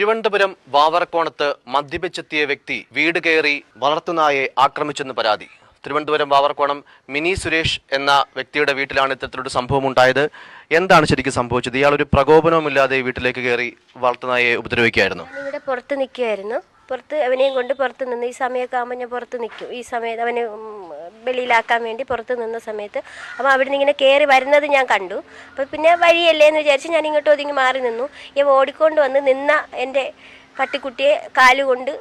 തിരുവനന്തപുരം വാവറക്കോണത്ത് മദ്യപിച്ചെത്തിയ വ്യക്തി വീട് കയറി വളർത്തുനായെ ആക്രമിച്ചെന്ന് പരാതി. തിരുവനന്തപുരം വാവറക്കോണം മിനി സുരേഷ് എന്ന വ്യക്തിയുടെ വീട്ടിലാണ് ഇത്തരത്തിലൊരു സംഭവം ഉണ്ടായത് എന്താണ് ശരിക്കും സംഭവിച്ചത്? ഇയാൾ ഒരു പ്രകോപനവുമില്ലാതെ വീട്ടിലേക്ക് കയറി വളർത്തുനായെ ഉപദ്രവിക്കുകയായിരുന്നു. ഇവിടെ പുറത്ത് നിൽക്കുമായിരുന്നു പുറത്ത് അവനെയും കൊണ്ട് പുറത്ത് നിന്ന് ഈ സമയമൊക്കെ ആകുമ്പോൾ ഞാൻ പുറത്ത് നിൽക്കും ഈ സമയത്ത് അവന് വെളിയിലാക്കാൻ വേണ്ടി പുറത്ത് നിന്ന സമയത്ത്. അപ്പോൾ അവിടെ നിന്ന് ഇങ്ങനെ കയറി വരുന്നത് ഞാൻ കണ്ടു. അപ്പോൾ പിന്നെ വഴിയല്ലേ എന്ന് വിചാരിച്ച് ഞാൻ ഇങ്ങോട്ട് ഒതുങ്ങി മാറി നിന്നു. ഈ ഓടിക്കൊണ്ട് വന്ന് നിന്ന എന്റെ പട്ടിക്കുട്ടിയെ കാലുകൊണ്ട്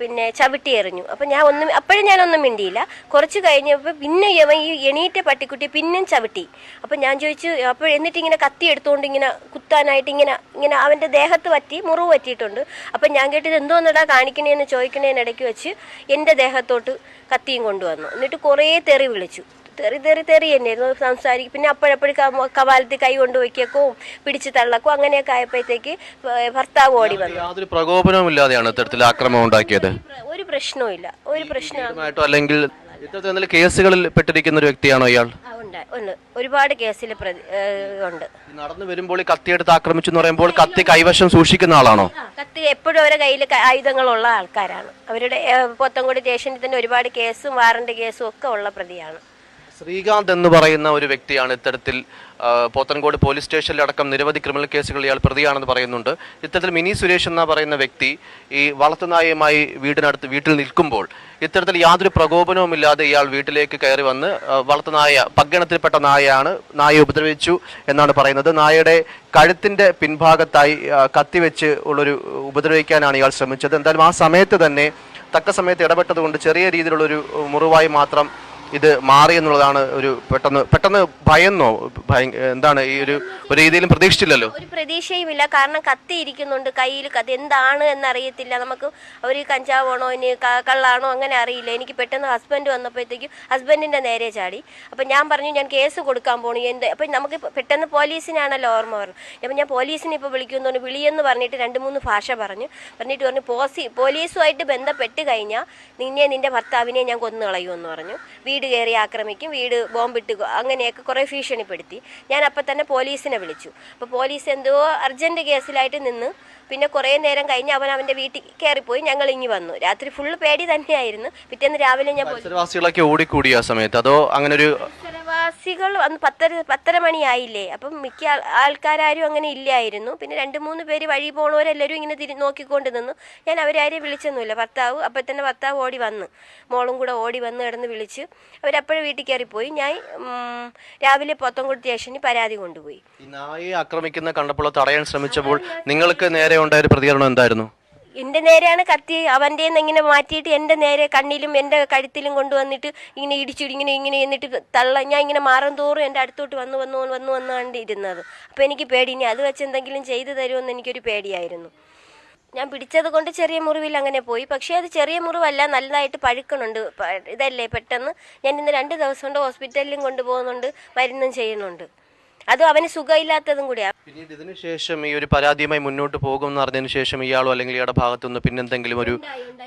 പിന്നെ ചവിട്ടി എറിഞ്ഞു. അപ്പം ഞാൻ ഒന്നും അപ്പോഴും ഞാനൊന്നും മിണ്ടിയില്ല. കുറച്ച് കഴിഞ്ഞപ്പോൾ പിന്നെ യവൻ ഈ എണീറ്റ പട്ടിക്കുട്ടി പിന്നെയും ചവിട്ടി. അപ്പം ഞാൻ ചോദിച്ചു അപ്പോൾ എന്നിട്ട് ഇങ്ങനെ കത്തി എടുത്തുകൊണ്ട് ഇങ്ങനെ കുത്താനായിട്ട് ഇങ്ങനെ ഇങ്ങനെ അവന്റെ ദേഹത്ത് പറ്റി മുറിവ് പറ്റിയിട്ടുണ്ട്. അപ്പം ഞാൻ കേട്ടത് എന്തോന്നടാ കാണിക്കണേന്ന് ചോദിക്കണേനിടയ്ക്ക് വെച്ച് എന്റെ ദേഹത്തോട്ട് കത്തിയും കൊണ്ടുവന്നു. എന്നിട്ട് കുറേ തെറി വിളിച്ചു. തെറി തെറി തെറി തന്നെയായിരുന്നു സംസാരിക്കും. പിന്നെ അപ്പോഴപ്പോഴും കവാലത്തിൽ കൈ കൊണ്ട് വയ്ക്കക്കും പിടിച്ച് തള്ളക്കും അങ്ങനെയൊക്കെ ആയപ്പോഴത്തേക്ക് ഭർത്താവ് ഓടി വന്നു. യാതൊരു പ്രകോപനവുമില്ലാതെയാണ് ഇത്തരത്തിൽ ആക്രമണം ഉണ്ടാക്കിയത്? ഒരു പ്രശ്നവും ഇല്ല ഒരു പ്രശ്നം അല്ലെങ്കിൽ ഇത്തരത്തിൽ കേസുകളിൽ പെട്ടിരിക്കുന്ന ഒരു വ്യക്തിയാണോ ഇയാൾ? ഉണ്ട് ഒരുപാട് കേസിൽ ഉണ്ട്. നടന്നു വരുമ്പോൾ ഈ കത്തിയെടുത്ത് ആക്രമിച്ചു എന്ന് പറയുമ്പോൾ കത്തി കൈവശം സൂക്ഷിക്കുന്ന ആളാണോ? കത്തി എപ്പോഴും അവരുടെ കയ്യിൽ ആയുധങ്ങളുള്ള ആൾക്കാരാണ്. അവരുടെ പോത്തൻകുടി സ്റ്റേഷനിൽ തന്നെ ഒരുപാട് കേസും വാറന്റ് കേസും ഒക്കെ ഉള്ള പ്രതിയാണ്. ശ്രീകാന്ത് എന്ന് പറയുന്ന ഒരു വ്യക്തിയാണ് ഇത്തരത്തിൽ പോത്തൻകോട് പോലീസ് സ്റ്റേഷനിലടക്കം നിരവധി ക്രിമിനൽ കേസുകൾ ഇയാൾ പ്രതിയാണെന്ന് പറയുന്നുണ്ട്. ഇത്തരത്തിൽ മിനി സുരേഷ് എന്ന പറയുന്ന വ്യക്തി ഈ വളർത്തുനായയുമായി വീടിനടുത്ത് വീട്ടിൽ നിൽക്കുമ്പോൾ ഇത്തരത്തിൽ യാതൊരു പ്രകോപനവുമില്ലാതെ ഇയാൾ വീട്ടിലേക്ക് കയറി വന്ന് വളർത്തുനായ പഗ്ഗണത്തിൽപ്പെട്ട നായയാണ് നായ ഉപദ്രവിച്ചു എന്നാണ് പറയുന്നത്. നായയുടെ കഴുത്തിന്റെ പിൻഭാഗത്തായി കത്തിവെച്ച് ഉള്ളൊരു ഉപദ്രവിക്കാനാണ് ഇയാൾ ശ്രമിച്ചത്. എന്തായാലും ആ സമയത്ത് തന്നെ തക്ക സമയത്ത് ഇടപെട്ടതുകൊണ്ട് ചെറിയ രീതിയിലുള്ളൊരു മുറിവായി മാത്രം ഇത് മാറി എന്നുള്ളതാണ് ഒരു പെട്ടെന്ന് പെട്ടെന്ന് ഭയന്നോ എന്താണ് ഈ ഒരു ഒരു രീതിയിലും പ്രതീക്ഷിച്ചില്ലല്ലോ? ഒരു പ്രതീക്ഷയുമില്ല. കാരണം കത്തിയിരിക്കുന്നുണ്ട് കയ്യിൽ. കത്തി എന്താണ് എന്നറിയത്തില്ല. നമുക്ക് ഒരു കഞ്ചാവാണോ ഇനി കള്ളാണോ അങ്ങനെ അറിയില്ല. എനിക്ക് പെട്ടെന്ന് ഹസ്ബൻഡ് വന്നപ്പോഴത്തേക്കും ഹസ്ബൻഡിന്റെ നേരെ ചാടി. അപ്പം ഞാൻ പറഞ്ഞു ഞാൻ കേസ് കൊടുക്കാൻ പോണു. എന്ത് അപ്പം നമുക്ക് പെട്ടെന്ന് പോലീസിനാണല്ലോ ഓർമ്മ പറഞ്ഞു അപ്പം ഞാൻ പോലീസിനെ ഇപ്പോൾ വിളിക്കുന്നു വിളിയെന്ന് പറഞ്ഞിട്ട് രണ്ട് മൂന്ന് ഭാഷ പറഞ്ഞു. പറഞ്ഞിട്ട് പറഞ്ഞു പോസി പോലീസുമായിട്ട് ബന്ധപ്പെട്ട് കഴിഞ്ഞാൽ നിന്നെ നിന്റെ ഭർത്താവിനെ ഞാൻ കൊന്നു എന്ന് പറഞ്ഞു. വീട് കയറി ആക്രമിക്കും വീട് ബോംബിട്ട് അങ്ങനെയൊക്കെ കുറേ ഭീഷണിപ്പെടുത്തി. ഞാൻ അപ്പം തന്നെ പോലീസിനെ വിളിച്ചു. അപ്പോൾ പോലീസ് എന്തോ അർജന്റ് കേസിലായിട്ട് നിന്ന് പിന്നെ കുറേ നേരം കഴിഞ്ഞ് അവൻ അവന്റെ വീട്ടിൽ കയറിപ്പോയി ഞങ്ങൾ ഇങ്ങി വന്നു. രാത്രി ഫുള്ള് പേടി തന്നെയായിരുന്നു. പിറ്റേന്ന് രാവിലെ ഞാൻ ഓടിക്കൂടി ആ സമയത്ത്? അതോ അങ്ങനെ ഒരു പരിസരവാസികൾ അന്ന് പത്തര പത്തര മണിയായില്ലേ? അപ്പം മിക്ക ആൾ- ആൾക്കാരും അങ്ങനെ ഇല്ലായിരുന്നു. പിന്നെ രണ്ട് മൂന്ന് പേര് വഴി പോണവരെല്ലാവരും ഇങ്ങനെ തിരി നോക്കിക്കൊണ്ട് നിന്നു. ഞാൻ അവരാരെയും വിളിച്ചൊന്നുമില്ല. ഭർത്താവ് അപ്പം തന്നെ ഭർത്താവ് ഓടി വന്ന്. മോളും കൂടെ ഓടി വന്ന് കിടന്ന് വിളിച്ച് അവരപ്പോഴും വീട്ടിൽ കയറിപ്പോയി. ഞാൻ രാവിലെ പോത്തൻകുടി സ്റ്റേഷനിൽ പരാതി കൊണ്ടുപോയി. ഈ നായയെ ആക്രമിക്കുന്ന കണ്ടപ്പോൾ തടയാൻ ശ്രമിച്ചപ്പോൾ നിങ്ങൾക്ക് നേരെ ഉണ്ടായ ഒരു പ്രതികരണം എന്തായിരുന്നു? എന്റെ നേരെയാണ് കത്തി അവന്റെ ഇങ്ങനെ മാറ്റിയിട്ട് എന്റെ നേരെ കണ്ണിലും എന്റെ കഴുത്തിലും കൊണ്ടുവന്നിട്ട് ഇങ്ങനെ ഇടിച്ചിട്ട് ഇങ്ങനെ ഇങ്ങനെ എന്നിട്ട് തള്ള ഞാൻ ഇങ്ങനെ മാറും തോറും എന്റെ അടുത്തോട്ട് വന്നു വന്നു വന്നു വന്നാണ്ട് ഇരുന്നത്. അപ്പോൾ എനിക്ക് പേടി. ഇനി അത് വെച്ച് എന്തെങ്കിലും ചെയ്തു തരുമെന്ന് എനിക്കൊരു പേടിയായിരുന്നു. ഞാൻ പിടിച്ചത് കൊണ്ട് ചെറിയ മുറിവിൽ അങ്ങനെ പോയി. പക്ഷേ അത് ചെറിയ മുറിവല്ല നല്ലതായിട്ട് പഴുക്കണുണ്ട്. ഇതല്ലേ പെട്ടെന്ന്. ഞാൻ ഇന്ന് രണ്ട് ദിവസം കൊണ്ട് ഹോസ്പിറ്റലിലും കൊണ്ടുപോകുന്നുണ്ട് മരുന്നും ചെയ്യുന്നുണ്ട്. അതും അവന് സുഖമില്ലാത്തതും കൂടിയാണ് പിന്നീട് ഇതിനു ശേഷം ഈ ഒരു പരാതിയുമായി മുന്നോട്ട് പോകും എന്ന് അറിഞ്ഞതിന് ശേഷം ഇയാളോ അല്ലെങ്കിൽ ഇയാളുടെ ഭാഗത്തുനിന്ന് പിന്നെന്തെങ്കിലും ഒരു.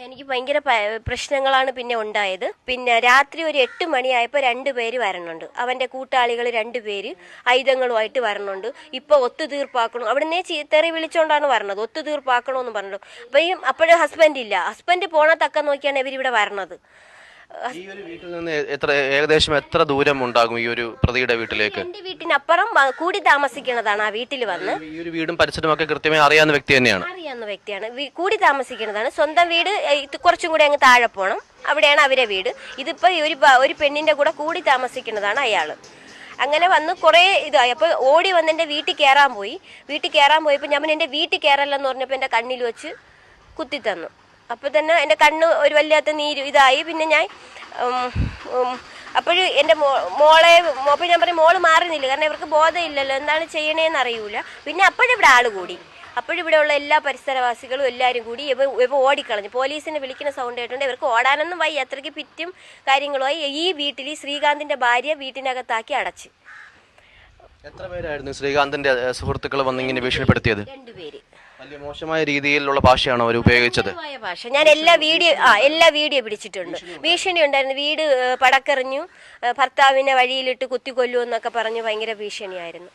എനിക്ക് ഭയങ്കര പ്രശ്നങ്ങളാണ് പിന്നെ ഉണ്ടായത്. പിന്നെ രാത്രി ഒരു എട്ട് മണിയായപ്പോൾ രണ്ട് പേര് വരണുണ്ട്. അവന്റെ കൂട്ടാളികൾ രണ്ട് പേര് ആയുധങ്ങളുമായിട്ട് വരണുണ്ട്. ഇപ്പോൾ ഒത്തുതീർപ്പാക്കണം. അവിടുന്ന് തെറി വിളിച്ചുകൊണ്ടാണ് വരണത്. ഒത്തുതീർപ്പാക്കണമെന്ന് പറഞ്ഞു അപ്പോൾ ഈ അപ്പോഴും ഹസ്ബൻഡ് ഇല്ല. ഹസ്ബൻഡ് പോണ തക്ക നോക്കിയാണ് ഇവരിവിടെ വരണത്. ഈ ഒരു വീട്ടിൽ നിന്ന് എത്ര ഏകദേശം എത്ര ദൂരം ഉണ്ടാകും ഈ ഒരു പ്രതിയുടെ വീട്ടിലേക്ക്? എന്റെ വീട്ടിനപ്പുറം വ- കൂടി താമസിക്കുന്നതാണ് ആ വീട്ടിൽ വന്ന്. ഈ ഒരു വീടും പരിസരവും ഒക്കെ കൃത്യമായി അറിയാവുന്ന വ്യക്തി തന്നെയാണ്. അറിയാവുന്ന വ്യക്തിയാണ്. വീ- കൂടി താമസിക്കുന്നതാണ്. സ്വന്തം വീട് ഏ, ഇത് കുറച്ചും കൂടി അങ്ങ് താഴെ പോണം. അവിടെയാണ് അവരെ വീട്. ഇതിപ്പോ ഒരു ബ- ഒരു പെണ്ണിന്റെ കൂടെ കൂടി താമസിക്കുന്നതാണ് അയാൾ. അങ്ങനെ വന്ന് കുറേ ഇതായി. അപ്പോൾ ഓടി വന്ന് എന്റെ വീട്ടിൽ കയറാൻ പോയി. വീട്ടിൽ കയറാൻ പോയപ്പോൾ ഞാൻ എന്റെ വീട്ടിൽ കയറല്ലെന്ന് പറഞ്ഞപ്പോൾ എന്റെ കണ്ണിൽ വെച്ച് കുത്തി തന്നു അപ്പോൾ തന്നെ എന്റെ കണ്ണ് ഒരു വല്ലാത്ത നീര് ഇതായി. പിന്നെ ഞാൻ അപ്പോഴും എന്റെ മോളെ അപ്പോൾ ഞാൻ പറയും മോൾ മാറുന്നില്ല കാരണം ഇവർക്ക് ബോധമില്ലല്ലോ എന്താണ് ചെയ്യണേന്ന് അറിയൂല. പിന്നെ അപ്പോഴിവിടെ ആൾ കൂടി. അപ്പോഴിവിടെയുള്ള എല്ലാ പരിസരവാസികളും എല്ലാവരും കൂടി ഇവ ഇവ ഓടിക്കളഞ്ഞു. പോലീസിനെ വിളിക്കുന്ന സൗണ്ട് കേട്ടുണ്ട് ഇവർക്ക് ഓടാനൊന്നും വൈ അത്രയ്ക്ക് പിറ്റും കാര്യങ്ങളുമായി ഈ വീട്ടിൽ ഈ ശ്രീകാന്തിന്റെ ഭാര്യ വീട്ടിനകത്താക്കി അടച്ച്. എത്ര പേരായിരുന്നു ശ്രീകാന്തിന്റെ സുഹൃത്തുക്കൾ വന്നിങ്ങനെ ഭീഷണിപ്പെടുത്തിയത്? രണ്ടുപേര് വലിയ മോശമായ രീതിയിലുള്ള ഭാഷയാണ് അവർ ഉപയോഗിച്ചത്. മോശമായ ഭാഷ. ഞാൻ എല്ലാ വീഡിയോ ആ എല്ലാ വീഡിയോ പിടിച്ചിട്ടുണ്ട്. ഭീഷണി ഉണ്ടായിരുന്നു. വീട് പടക്കറിഞ്ഞു. പടക്കെറിഞ്ഞു ഭർത്താവിനെ വഴിയിലിട്ട് കുത്തിക്കൊല്ലു എന്നൊക്കെ പറഞ്ഞ് ഭയങ്കര ഭീഷണിയായിരുന്നു.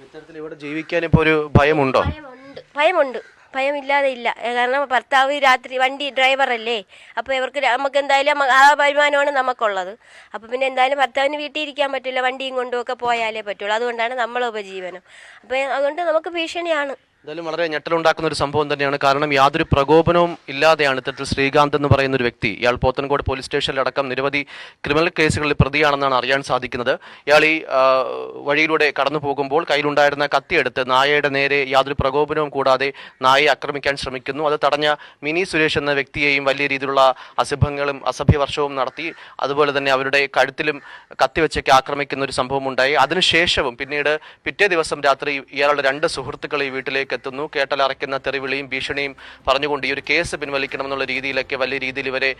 ഇത്തരത്തിൽ ഇവിടെ ജീവിക്കാൻ ഇപ്പോൾ ഒരു ഭയമുണ്ടോ? ഭയമുണ്ട്. ഭയമുണ്ട്. ഭയമില്ലാതെ ഇല്ല. കാരണം ഭർത്താവ് രാത്രി വണ്ടി ഡ്രൈവർ അല്ലേ? അപ്പോൾ ഇവർക്ക് ര- നമുക്ക് എന്തായാലും നമ്മ- ആ വരുമാനമാണ് നമുക്കുള്ളത്. അപ്പോൾ പിന്നെ എന്തായാലും ഭർത്താവിന് വീട്ടിൽ ഇരിക്കാൻ പറ്റില്ല. വണ്ടിയും കൊണ്ടുമൊക്കെ പോയാലേ പറ്റുള്ളൂ. അതുകൊണ്ടാണ് നമ്മളെ ഉപജീവനം. അപ്പോൾ അതുകൊണ്ട് നമുക്ക് ഭീഷണിയാണ്. എന്തായാലും വളരെ ഞെട്ടലുണ്ടാക്കുന്ന ഒരു സംഭവം തന്നെയാണ്. കാരണം യാതൊരു പ്രകോപനവും ഇല്ലാതെയാണ് ഇത്തരത്തിൽ ശ്രീകാന്ത് എന്ന് പറയുന്ന ഒരു വ്യക്തി. ഇയാൾ പോത്തൻകോട് പോലീസ് സ്റ്റേഷനിലടക്കം നിരവധി ക്രിമിനൽ കേസുകളിൽ പ്രതിയാണെന്നാണ് അറിയാൻ സാധിക്കുന്നത്. ഇയാൾ ഈ വഴിയിലൂടെ കടന്നു പോകുമ്പോൾ കയ്യിലുണ്ടായിരുന്ന കത്തിയെടുത്ത് നായയുടെ നേരെ യാതൊരു പ്രകോപനവും കൂടാതെ നായയെ ആക്രമിക്കാൻ ശ്രമിക്കുന്നു. അത് തടഞ്ഞ മിനി സുരേഷ് എന്ന വ്യക്തിയെയും വലിയ രീതിയിലുള്ള അസുഭങ്ങളും അസഭ്യവർഷവും നടത്തി. അതുപോലെ തന്നെ അവരുടെ കഴുത്തിലും കത്തിവെച്ചൊക്കെ ആക്രമിക്കുന്ന ഒരു സംഭവം ഉണ്ടായി. അതിനുശേഷവും പിന്നീട് പിറ്റേ ദിവസം രാത്രി ഇയാളുടെ രണ്ട് സുഹൃത്തുക്കൾ ഈ വീട്ടിലേക്ക് എത്തുന്നു കേട്ടലറയ്ക്കുന്ന തെറിവിളിയും ഭീഷണിയും പറഞ്ഞുകൊണ്ട് ഈ ഒരു കേസ് പിൻവലിക്കണമെന്നുള്ള രീതിയിലൊക്കെ വലിയ രീതിയിൽ ഇവരെ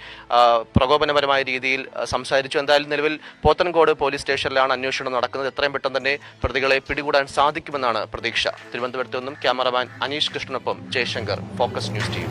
പ്രകോപനപരമായ രീതിയിൽ സംസാരിച്ചു. എന്തായാലും നിലവിൽ പോത്തൻകോട് പോലീസ് സ്റ്റേഷനിലാണ് അന്വേഷണം നടക്കുന്നത്. എത്രയും പെട്ടെന്ന് തന്നെ പ്രതികളെ പിടികൂടാൻ സാധിക്കുമെന്നാണ് പ്രതീക്ഷ. തിരുവനന്തപുരത്ത് നിന്നും ക്യാമറമാൻ അനീഷ് കൃഷ്ണനൊപ്പം ജയശങ്കർ ഫോക്കസ് ന്യൂസ് ടി